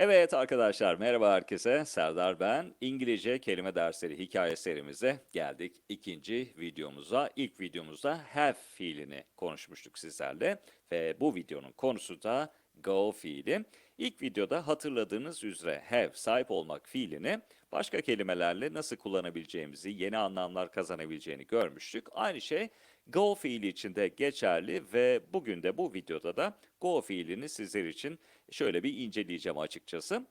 Evet arkadaşlar merhaba herkese Serdar ben. İngilizce kelime dersleri hikaye serimize geldik. ikinci videomuza. İlk videomuzda have fiilini konuşmuştuk sizlerle ve bu videonun konusu da go fiili. İlk videoda hatırladığınız üzere have sahip olmak fiilini başka kelimelerle nasıl kullanabileceğimizi, yeni anlamlar kazanabileceğini görmüştük. Aynı şey go fiili için de geçerli ve bugün de bu videoda da go fiilini sizler için şöyle bir inceleyeceğim açıkçası.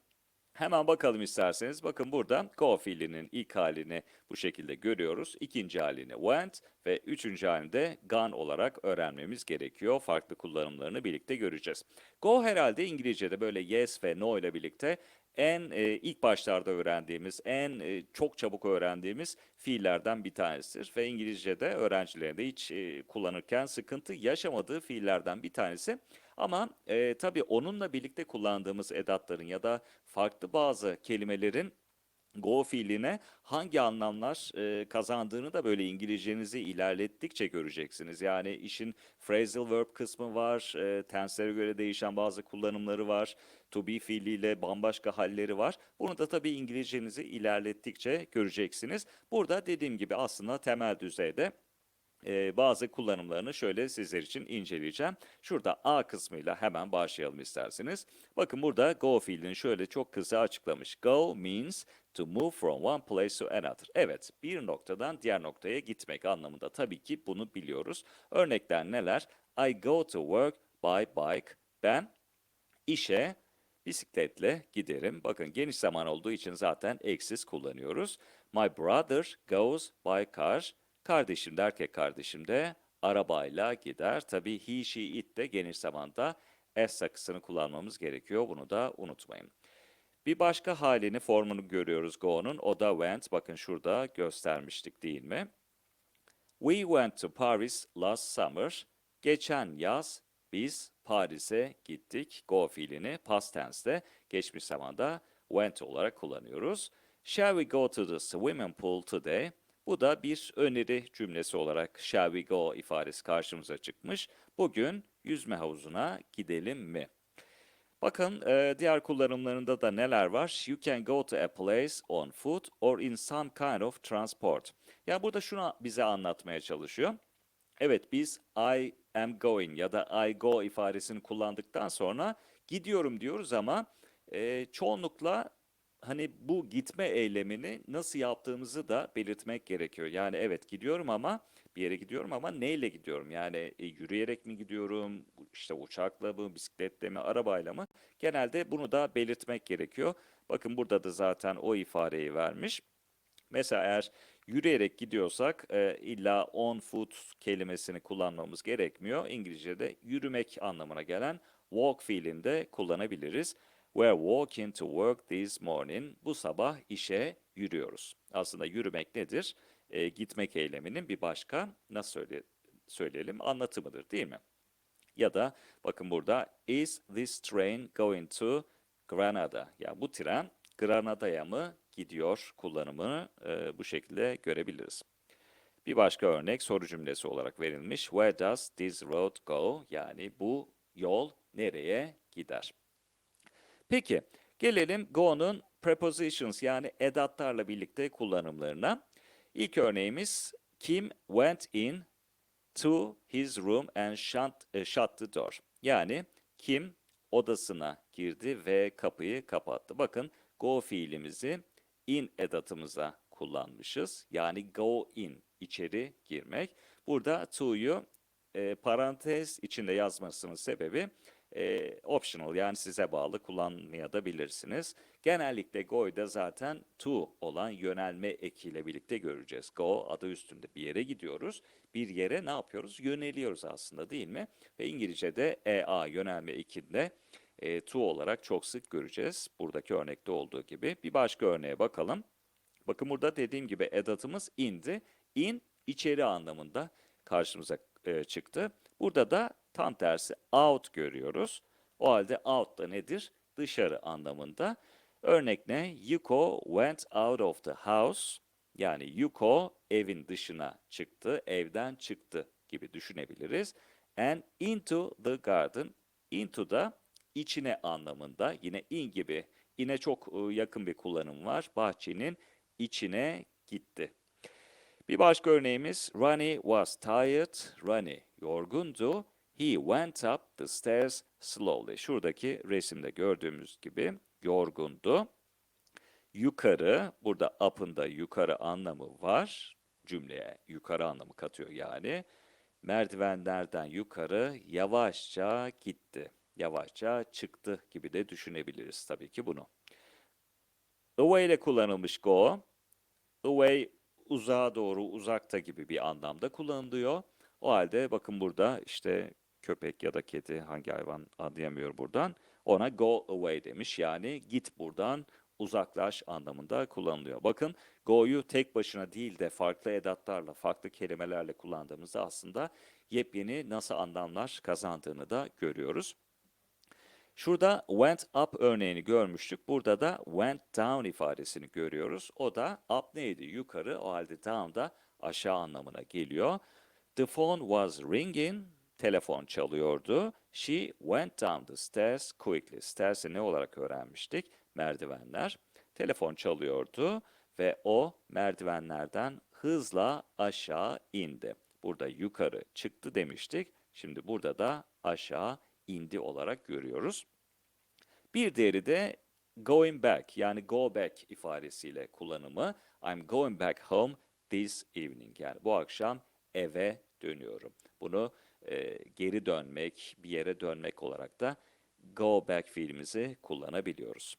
Hemen bakalım isterseniz. Bakın burada go fiilinin ilk halini bu şekilde görüyoruz. İkinci halini went ve üçüncü halini de gone olarak öğrenmemiz gerekiyor. Farklı kullanımlarını birlikte göreceğiz. Go herhalde İngilizce'de böyle yes ve no ile birlikte en e, ilk başlarda öğrendiğimiz, en e, çok çabuk öğrendiğimiz fiillerden bir tanesidir. Ve İngilizce'de öğrencilerin de hiç e, kullanırken sıkıntı yaşamadığı fiillerden bir tanesi. Ama e, tabii onunla birlikte kullandığımız edatların ya da farklı bazı kelimelerin go fiiline hangi anlamlar e, kazandığını da böyle İngilizcenizi ilerlettikçe göreceksiniz. Yani işin phrasal verb kısmı var, e, tenslere göre değişen bazı kullanımları var, to be fiiliyle bambaşka halleri var. Bunu da tabii İngilizcenizi ilerlettikçe göreceksiniz. Burada dediğim gibi aslında temel düzeyde e, bazı kullanımlarını şöyle sizler için inceleyeceğim. Şurada A kısmıyla hemen başlayalım isterseniz. Bakın burada go fiilini şöyle çok kısa açıklamış. Go means to move from one place to another. Evet, bir noktadan diğer noktaya gitmek anlamında. Tabii ki bunu biliyoruz. Örnekler neler? I go to work by bike. Ben işe bisikletle giderim. Bakın geniş zaman olduğu için zaten eksiz kullanıyoruz. My brother goes by car. Kardeşim de erkek kardeşim de arabayla gider. Tabii he, she, it de geniş zamanda s sakısını kullanmamız gerekiyor. Bunu da unutmayın. Bir başka halini, formunu görüyoruz go'nun. O da went. Bakın şurada göstermiştik değil mi? We went to Paris last summer. Geçen yaz biz Paris'e gittik. Go fiilini past tense'de geçmiş zamanda went olarak kullanıyoruz. Shall we go to the swimming pool today? Bu da bir öneri cümlesi olarak shall we go ifadesi karşımıza çıkmış. Bugün yüzme havuzuna gidelim mi? Bakın e, diğer kullanımlarında da neler var? You can go to a place on foot or in some kind of transport. Ya burada şunu bize anlatmaya çalışıyor. Evet biz I am going ya da I go ifadesini kullandıktan sonra gidiyorum diyoruz ama e, çoğunlukla hani bu gitme eylemini nasıl yaptığımızı da belirtmek gerekiyor. Yani evet gidiyorum ama bir yere gidiyorum ama neyle gidiyorum? Yani e, yürüyerek mi gidiyorum? İşte uçakla mı, bisikletle mi, arabayla mı? Genelde bunu da belirtmek gerekiyor. Bakın burada da zaten o ifadeyi vermiş. Mesela eğer yürüyerek gidiyorsak e, illa on foot kelimesini kullanmamız gerekmiyor. İngilizce'de yürümek anlamına gelen walk fiilini de kullanabiliriz. We're walking to work this morning. Bu sabah işe yürüyoruz. Aslında yürümek nedir? E, gitmek eyleminin bir başka, nasıl söyle, söyleyelim, anlatımıdır değil mi? Ya da bakın burada, is this train going to Granada? Ya bu tren Granada'ya mı gidiyor kullanımını e, bu şekilde görebiliriz. Bir başka örnek soru cümlesi olarak verilmiş. Where does this road go? Yani bu yol nereye gider? Peki gelelim go'nun prepositions yani edatlarla birlikte kullanımlarına. İlk örneğimiz Kim went in to his room and shut, e, shut the door. Yani Kim odasına girdi ve kapıyı kapattı. Bakın go fiilimizi in edatımıza kullanmışız. Yani go in, içeri girmek. Burada to'yu e, parantez içinde yazmasının sebebi e, optional yani size bağlı kullanmaya da bilirsiniz. Genellikle go'da zaten to olan yönelme ekiyle birlikte göreceğiz. Go adı üstünde bir yere gidiyoruz. Bir yere ne yapıyoruz? Yöneliyoruz aslında değil mi? Ve İngilizce'de ea yönelme ekinde e, to olarak çok sık göreceğiz. Buradaki örnekte olduğu gibi. Bir başka örneğe bakalım. Bakın burada dediğim gibi edatımız in'di. In içeri anlamında karşımıza e, çıktı. Burada da tam tersi out görüyoruz. O halde out da nedir? Dışarı anlamında. Örnek ne? Yuko went out of the house. Yani Yuko evin dışına çıktı, evden çıktı gibi düşünebiliriz. And into the garden. Into da içine anlamında. Yine in gibi. In'e çok e, yakın bir kullanım var. Bahçenin içine gitti. Bir başka örneğimiz Ronnie was tired. Ronnie yorgundu. He went up the stairs slowly. Şuradaki resimde gördüğümüz gibi yorgundu. Yukarı, burada up'ın da yukarı anlamı var. Cümleye yukarı anlamı katıyor yani. Merdivenlerden yukarı yavaşça gitti. Yavaşça çıktı gibi de düşünebiliriz tabii ki bunu. Away ile kullanılmış go. Away uzağa doğru, uzakta gibi bir anlamda kullanılıyor. O halde bakın burada işte köpek ya da kedi hangi hayvan anlayamıyor buradan. Ona go away demiş. Yani git buradan uzaklaş anlamında kullanılıyor. Bakın go'yu tek başına değil de farklı edatlarla, farklı kelimelerle kullandığımızda aslında yepyeni nasıl anlamlar kazandığını da görüyoruz. Şurada went up örneğini görmüştük. Burada da went down ifadesini görüyoruz. O da up neydi? Yukarı. O halde down da aşağı anlamına geliyor. The phone was ringing. Telefon çalıyordu. She went down the stairs quickly. Stairs'i ne olarak öğrenmiştik? Merdivenler. Telefon çalıyordu ve o merdivenlerden hızla aşağı indi. Burada yukarı çıktı demiştik. Şimdi burada da aşağı indi olarak görüyoruz. Bir diğeri de going back yani go back ifadesiyle kullanımı. I'm going back home this evening yani bu akşam eve dönüyorum. Bunu e, geri dönmek, bir yere dönmek olarak da go back fiilimizi kullanabiliyoruz.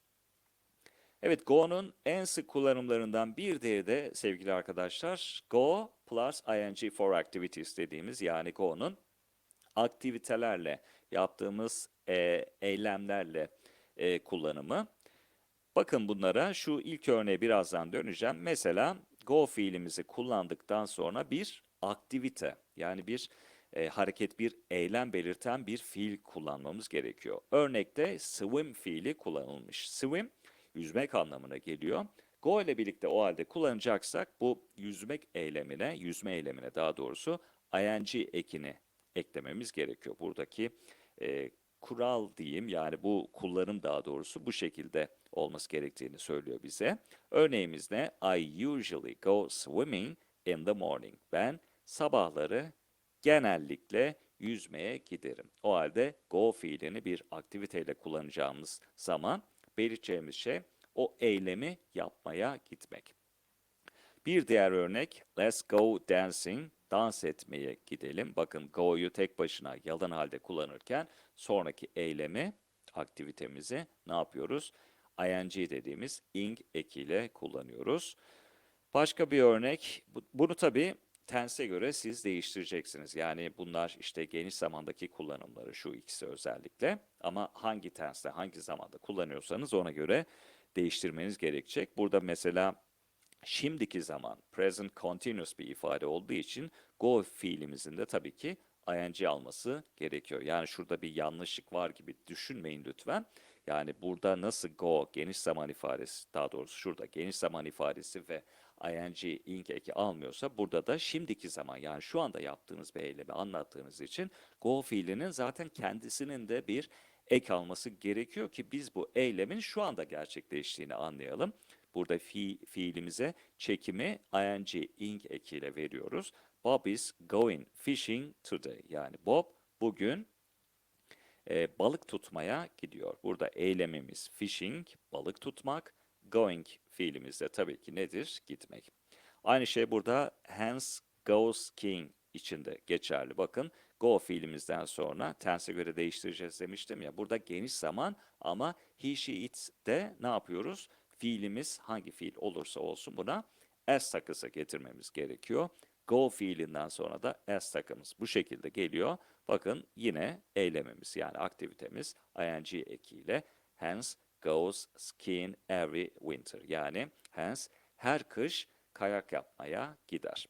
Evet, go'nun en sık kullanımlarından bir diğeri de sevgili arkadaşlar, go plus ing for activities dediğimiz yani go'nun aktivitelerle yaptığımız e, eylemlerle e, kullanımı. Bakın bunlara şu ilk örneğe birazdan döneceğim. Mesela go fiilimizi kullandıktan sonra bir aktivite yani bir e, hareket, bir eylem belirten bir fiil kullanmamız gerekiyor. Örnekte swim fiili kullanılmış. Swim yüzmek anlamına geliyor. Go ile birlikte o halde kullanacaksak bu yüzmek eylemine, yüzme eylemine daha doğrusu ing ekini eklememiz gerekiyor. Buradaki e, kural diyeyim yani bu kullanım daha doğrusu bu şekilde olması gerektiğini söylüyor bize. Örneğimiz ne? I usually go swimming in the morning. Ben sabahları genellikle yüzmeye giderim. O halde go fiilini bir aktiviteyle kullanacağımız zaman belirteceğimiz şey o eylemi yapmaya gitmek. Bir diğer örnek let's go dancing dans etmeye gidelim. Bakın go'yu tek başına yalın halde kullanırken sonraki eylemi, aktivitemizi ne yapıyoruz? ing dediğimiz ing ekiyle kullanıyoruz. Başka bir örnek, bunu tabii tense göre siz değiştireceksiniz. Yani bunlar işte geniş zamandaki kullanımları şu ikisi özellikle. Ama hangi tenste, hangi zamanda kullanıyorsanız ona göre değiştirmeniz gerekecek. Burada mesela şimdiki zaman present continuous bir ifade olduğu için go fiilimizin de tabii ki ing alması gerekiyor. Yani şurada bir yanlışlık var gibi düşünmeyin lütfen. Yani burada nasıl go geniş zaman ifadesi daha doğrusu şurada geniş zaman ifadesi ve ing ing eki almıyorsa burada da şimdiki zaman yani şu anda yaptığınız bir eylemi anlattığınız için go fiilinin zaten kendisinin de bir ek alması gerekiyor ki biz bu eylemin şu anda gerçekleştiğini anlayalım. Burada fi, fiilimize çekimi ing ing ekiyle veriyoruz. Bob is going fishing today. Yani Bob bugün e, balık tutmaya gidiyor. Burada eylemimiz fishing, balık tutmak. Going fiilimiz de tabii ki nedir? Gitmek. Aynı şey burada hence goes skiing içinde geçerli. Bakın go fiilimizden sonra tense göre değiştireceğiz demiştim ya. Burada geniş zaman ama he, she, it de ne yapıyoruz? Fiilimiz hangi fiil olursa olsun buna s takısı getirmemiz gerekiyor. Go fiilinden sonra da s takımız bu şekilde geliyor. Bakın yine eylemimiz yani aktivitemiz ing ekiyle hence goes skiing every winter. Yani hence her kış kayak yapmaya gider.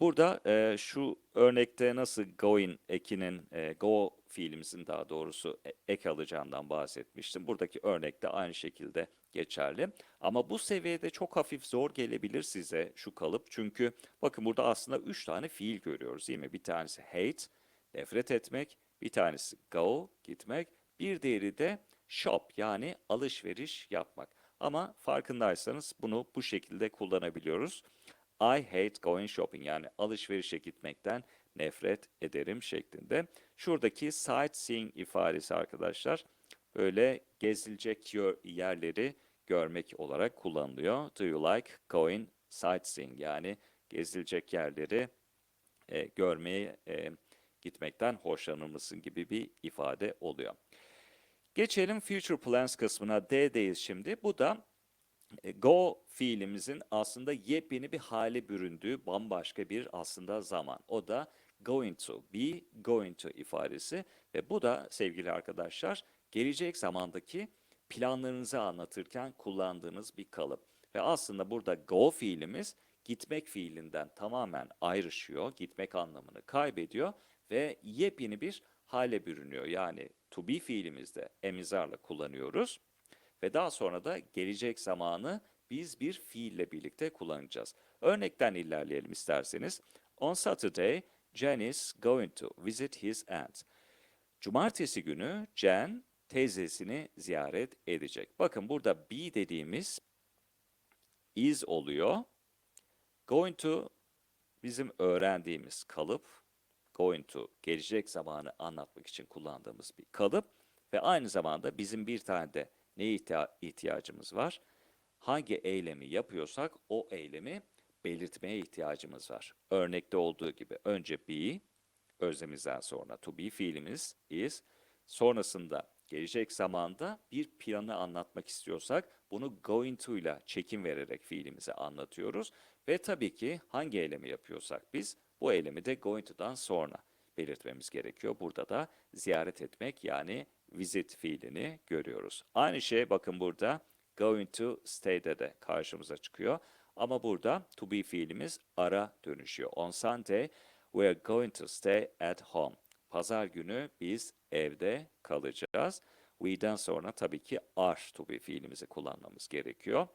Burada e, şu örnekte nasıl going ekinin, e, go fiilimizin daha doğrusu e, ek alacağından bahsetmiştim. Buradaki örnekte aynı şekilde geçerli. Ama bu seviyede çok hafif zor gelebilir size şu kalıp. Çünkü bakın burada aslında üç tane fiil görüyoruz değil mi? Bir tanesi hate, nefret etmek. Bir tanesi go, gitmek. Bir diğeri de shop yani alışveriş yapmak. Ama farkındaysanız bunu bu şekilde kullanabiliyoruz. I hate going shopping yani alışverişe gitmekten nefret ederim şeklinde. Şuradaki sightseeing ifadesi arkadaşlar böyle gezilecek yer- yerleri görmek olarak kullanılıyor. Do you like going sightseeing yani gezilecek yerleri e, görmeye e, gitmekten hoşlanır mısın gibi bir ifade oluyor. Geçelim future plans kısmına. D'deyiz şimdi. Bu da e, Go fiilimizin aslında yepyeni bir hale büründüğü bambaşka bir aslında zaman. O da going to, be going to ifadesi ve bu da sevgili arkadaşlar gelecek zamandaki planlarınızı anlatırken kullandığınız bir kalıp. Ve aslında burada go fiilimiz gitmek fiilinden tamamen ayrışıyor, gitmek anlamını kaybediyor ve yepyeni bir hale bürünüyor. Yani to be fiilimizde emizarla kullanıyoruz. Ve daha sonra da gelecek zamanı biz bir fiille birlikte kullanacağız. Örnekten ilerleyelim isterseniz. On Saturday, Jen is going to visit his aunt. Cumartesi günü Jen teyzesini ziyaret edecek. Bakın burada be dediğimiz is oluyor. Going to bizim öğrendiğimiz kalıp. Going to gelecek zamanı anlatmak için kullandığımız bir kalıp. Ve aynı zamanda bizim bir tane de neye ihtiya- ihtiyacımız var? Hangi eylemi yapıyorsak o eylemi belirtmeye ihtiyacımız var. Örnekte olduğu gibi önce be, özlemizden sonra to be fiilimiz is, sonrasında gelecek zamanda bir planı anlatmak istiyorsak bunu going to ile çekim vererek fiilimizi anlatıyoruz. Ve tabii ki hangi eylemi yapıyorsak biz bu eylemi de going to'dan sonra belirtmemiz gerekiyor. Burada da ziyaret etmek yani visit fiilini görüyoruz. Aynı şey bakın burada going to stay'de de karşımıza çıkıyor. Ama burada to be fiilimiz ara dönüşüyor. On Sunday we are going to stay at home. Pazar günü biz evde kalacağız. We'den sonra tabii ki are to be fiilimizi kullanmamız gerekiyor.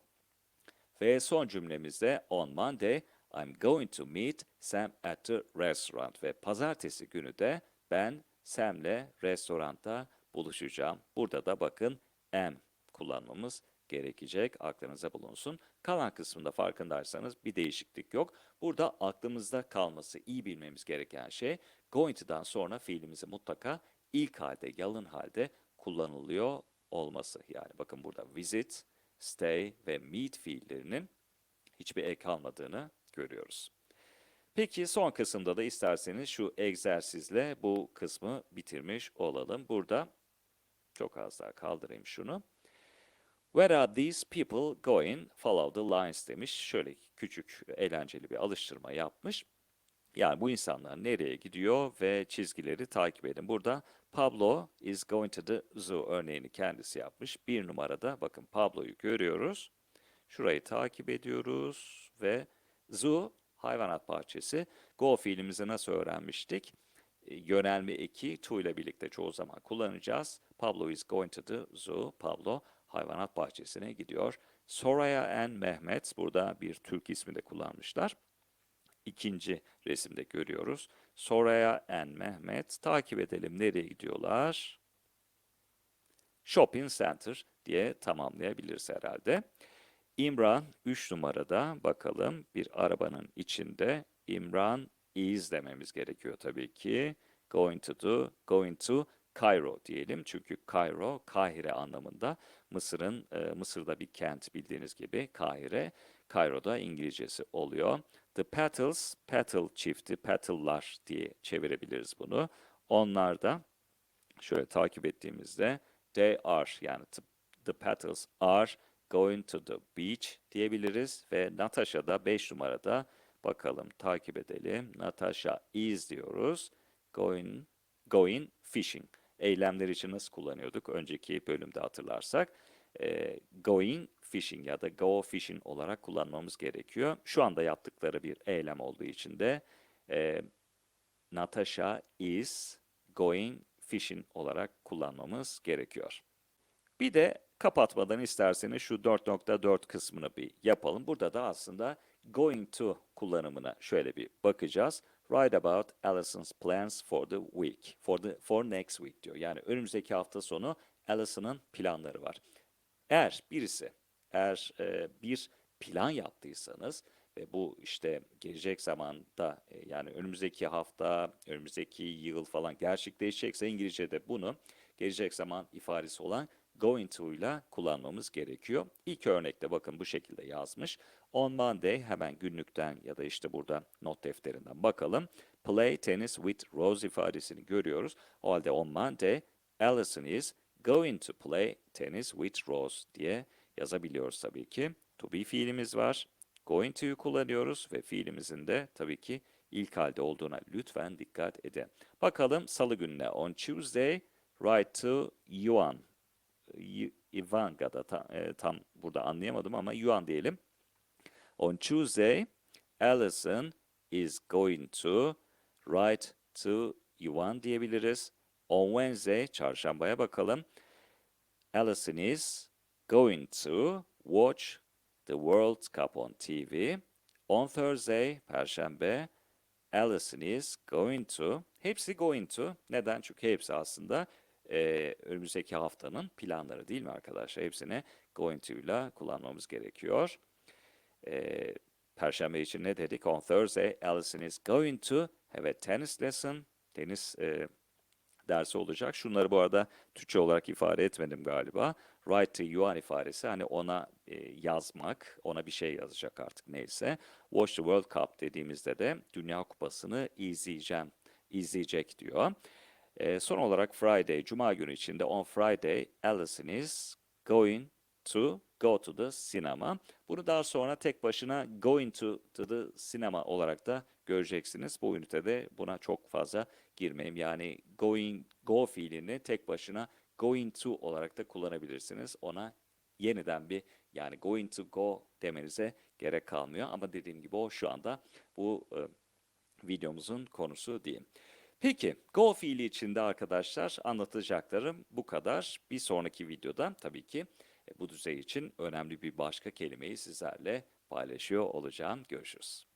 Ve son cümlemizde on Monday I'm going to meet Sam at the restaurant ve pazartesi günü de ben Sam'le restoranda buluşacağım. Burada da bakın am kullanmamız gerekecek. Aklınıza bulunsun. Kalan kısmında farkındaysanız bir değişiklik yok. Burada aklımızda kalması iyi bilmemiz gereken şey going to'dan sonra fiilimizi mutlaka ilk halde, yalın halde kullanılıyor olması. Yani bakın burada visit, stay ve meet fiillerinin hiçbir ek almadığını görüyoruz. Peki son kısımda da isterseniz şu egzersizle bu kısmı bitirmiş olalım. Burada çok az daha kaldırayım şunu. Where are these people going? Follow the lines demiş. Şöyle küçük eğlenceli bir alıştırma yapmış. Yani bu insanlar nereye gidiyor ve çizgileri takip edin. Burada Pablo is going to the zoo örneğini kendisi yapmış. Bir numarada bakın Pablo'yu görüyoruz. Şurayı takip ediyoruz ve zoo hayvanat bahçesi. Go fiilimizi nasıl öğrenmiştik? E, Yönelme eki to ile birlikte çoğu zaman kullanacağız. Pablo is going to the zoo. Pablo hayvanat bahçesine gidiyor. Soraya and Mehmet burada bir Türk ismi de kullanmışlar. İkinci resimde görüyoruz. Soraya and Mehmet takip edelim nereye gidiyorlar? Shopping Center diye tamamlayabiliriz herhalde. İmran 3 numarada bakalım bir arabanın içinde İmran is dememiz gerekiyor tabii ki. Going to do, going to Cairo diyelim. Çünkü Cairo, Kahire anlamında Mısır'ın, e, Mısır'da bir kent bildiğiniz gibi Kahire. Cairo'da İngilizcesi oluyor. The Petals, Petal çifti, Petal'lar diye çevirebiliriz bunu. Onlar da şöyle takip ettiğimizde they are yani t- the petals are going to the beach diyebiliriz ve Natasha da 5 numarada bakalım takip edelim. Natasha is diyoruz. Going going fishing. Eylemler için nasıl kullanıyorduk? Önceki bölümde hatırlarsak e, going fishing ya da go fishing olarak kullanmamız gerekiyor. Şu anda yaptıkları bir eylem olduğu için de e, Natasha is going fishing olarak kullanmamız gerekiyor. Bir de kapatmadan isterseniz şu 4.4 kısmını bir yapalım. Burada da aslında going to kullanımına şöyle bir bakacağız. Write about Allison's plans for the week. For the for next week diyor. Yani önümüzdeki hafta sonu Allison'ın planları var. Eğer birisi, eğer e, bir plan yaptıysanız ve bu işte gelecek zamanda e, yani önümüzdeki hafta, önümüzdeki yıl falan gerçekleşecekse İngilizce'de bunu gelecek zaman ifadesi olan going to ile kullanmamız gerekiyor. İlk örnekte bakın bu şekilde yazmış. On Monday hemen günlükten ya da işte burada not defterinden bakalım. Play tennis with Rose ifadesini görüyoruz. O halde on Monday Allison is going to play tennis with Rose diye yazabiliyoruz tabii ki. To be fiilimiz var. Going to'yu kullanıyoruz ve fiilimizin de tabii ki ilk halde olduğuna lütfen dikkat edin. Bakalım salı gününe. On Tuesday, write to Yuan. Ivanka'da tam, e, tam burada anlayamadım ama Yuan diyelim. On Tuesday, Allison is going to write to Yuan diyebiliriz. On Wednesday, çarşambaya bakalım. Allison is going to watch the World Cup on TV. On Thursday, Perşembe, Allison is going to, hepsi going to. Neden? Çünkü hepsi aslında eee, önümüzdeki haftanın planları değil mi arkadaşlar? Hepsini going to ile kullanmamız gerekiyor. Eee, Perşembe için ne dedik? On Thursday, Allison is going to have a tennis lesson. Tenis eee, dersi olacak. Şunları bu arada Türkçe olarak ifade etmedim galiba. Write to Yuan ifadesi hani ona e, yazmak, ona bir şey yazacak artık neyse. Watch the World Cup dediğimizde de Dünya Kupası'nı izleyeceğim, izleyecek diyor. E, son olarak Friday, Cuma günü içinde on Friday, Allison is going to go to the cinema. Bunu daha sonra tek başına going to, to the cinema olarak da göreceksiniz. Bu ünitede buna çok fazla girmeyeyim. Yani going, go fiilini tek başına going to olarak da kullanabilirsiniz. Ona yeniden bir yani going to go demenize gerek kalmıyor. Ama dediğim gibi o şu anda bu e, videomuzun konusu diyeyim. Peki, go fiili içinde arkadaşlar anlatacaklarım bu kadar. Bir sonraki videoda tabii ki e, bu düzey için önemli bir başka kelimeyi sizlerle paylaşıyor olacağım. Görüşürüz.